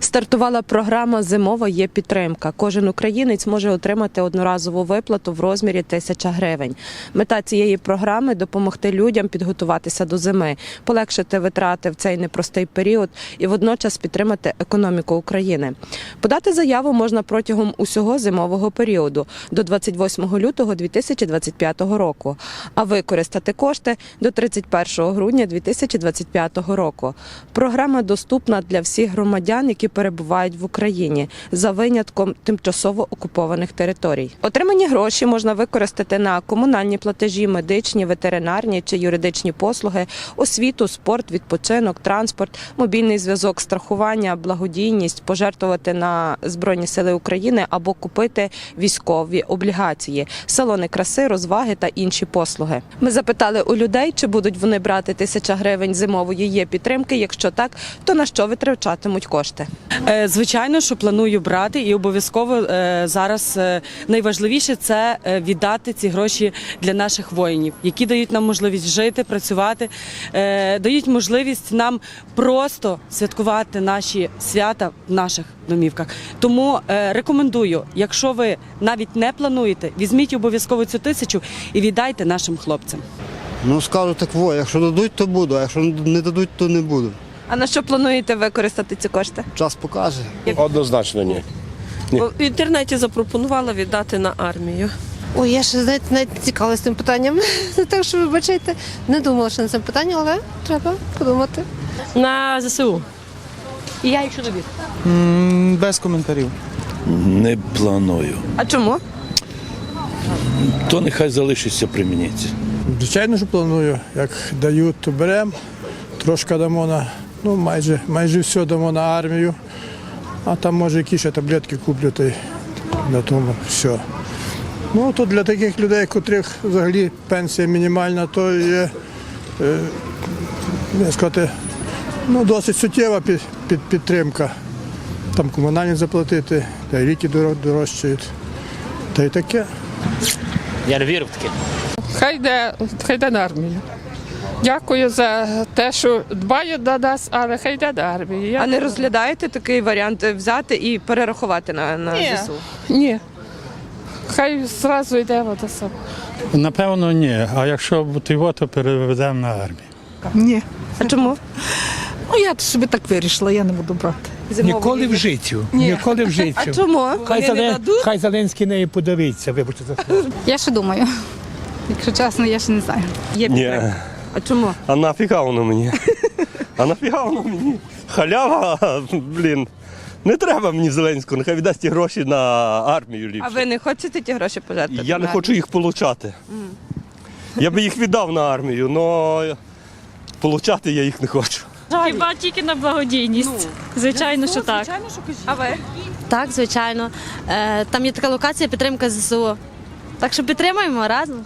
Стартувала програма Зимова є підтримка. Кожен українець може отримати одноразову виплату в розмірі тисяча гривень. Мета цієї програми допомогти людям підготуватися до зими, полегшити витрати в цей непростий період і водночас підтримати економіку України. Подати заяву можна протягом усього зимового періоду до 28 лютого 2025 року, а використати кошти до 31 грудня 2025 року. Програма доступна для всіх громадян, які перебувають в Україні за винятком тимчасово окупованих територій. Отримані гроші можна використати на комунальні платежі, медичні, ветеринарні чи юридичні послуги, освіту, спорт, відпочинок, транспорт, мобільний зв'язок, страхування, благодійність, пожертвувати на Збройні Сили України або купити військові облігації, салони краси, розваги та інші послуги. Ми запитали у людей, чи будуть вони брати тисяча гривень зимової є підтримки. Якщо так, то на що витрачатимуть кошти? Е, Звичайно, що планую брати, і обов'язково е, зараз е, найважливіше це віддати ці гроші для наших воїнів, які дають нам можливість жити, працювати, дають можливість нам просто святкувати наші свята в наших домівках. Тому рекомендую, якщо ви навіть не плануєте, візьміть обов'язково цю тисячу і віддайте нашим хлопцям. Ну скажу так, во, якщо дадуть, то буду, а якщо не дадуть, то не буду. А на що плануєте використати ці кошти? Час покаже. Однозначно ні. В інтернеті запропонувала віддати на армію. Ой, я ще знаєте, навіть не цікавилася цим питанням. Так що вибачайте, не думала, що на це питання, але треба подумати. На ЗСУ. І я їх чоловік. Без коментарів. Не планую. А чому? То нехай залишиться при мені. Звичайно, що планую. Як дають, то беремо. Трошки дамо на, ну майже, майже все дамо на армію. А там може якісь ще таблетки куплю, та й на тому все. Ну, то для таких людей, котрих взагалі пенсія мінімальна, то є, е, сказати, ну, досить суттєва під, під, підтримка. Там комунальні заплатити, та й ліки дорожчають. Та й таке. Я не вірю в таке. Хай йде, хай йде на армію. Дякую за те, що дбають до нас, але хай йде до армії. Я... А не розглядаєте такий варіант взяти і перерахувати на, на Ні. ЗСУ? Ні. Хай зразу йде до себе. Напевно, ні. А якщо бути його, то переведемо на армію. Ні. А чому? Ну я собі так вирішила, я не буду брати. Ніколи в житті. Ніколи в житті. А чому? Хай, Зелен... Хай Зеленський неї подивиться, вибачте за слово. Я ще думаю. Якщо чесно, я ще не знаю. Є підтримка. А чому? А нафіга воно мені? А нафіга воно мені? Халява, блін. Не треба мені Зеленського, нехай віддасть ті гроші на армію ліпше. А ви не хочете ті гроші пожертвувати? Я не на хочу їх получати. Я би їх віддав на армію, але получати я їх не хочу. Хіба тільки на благодійність. Звичайно, що так. Звичайно, що кажіть. А ви? Так, звичайно. Е, Там є така локація підтримка ЗСУ. Так що підтримаємо разом.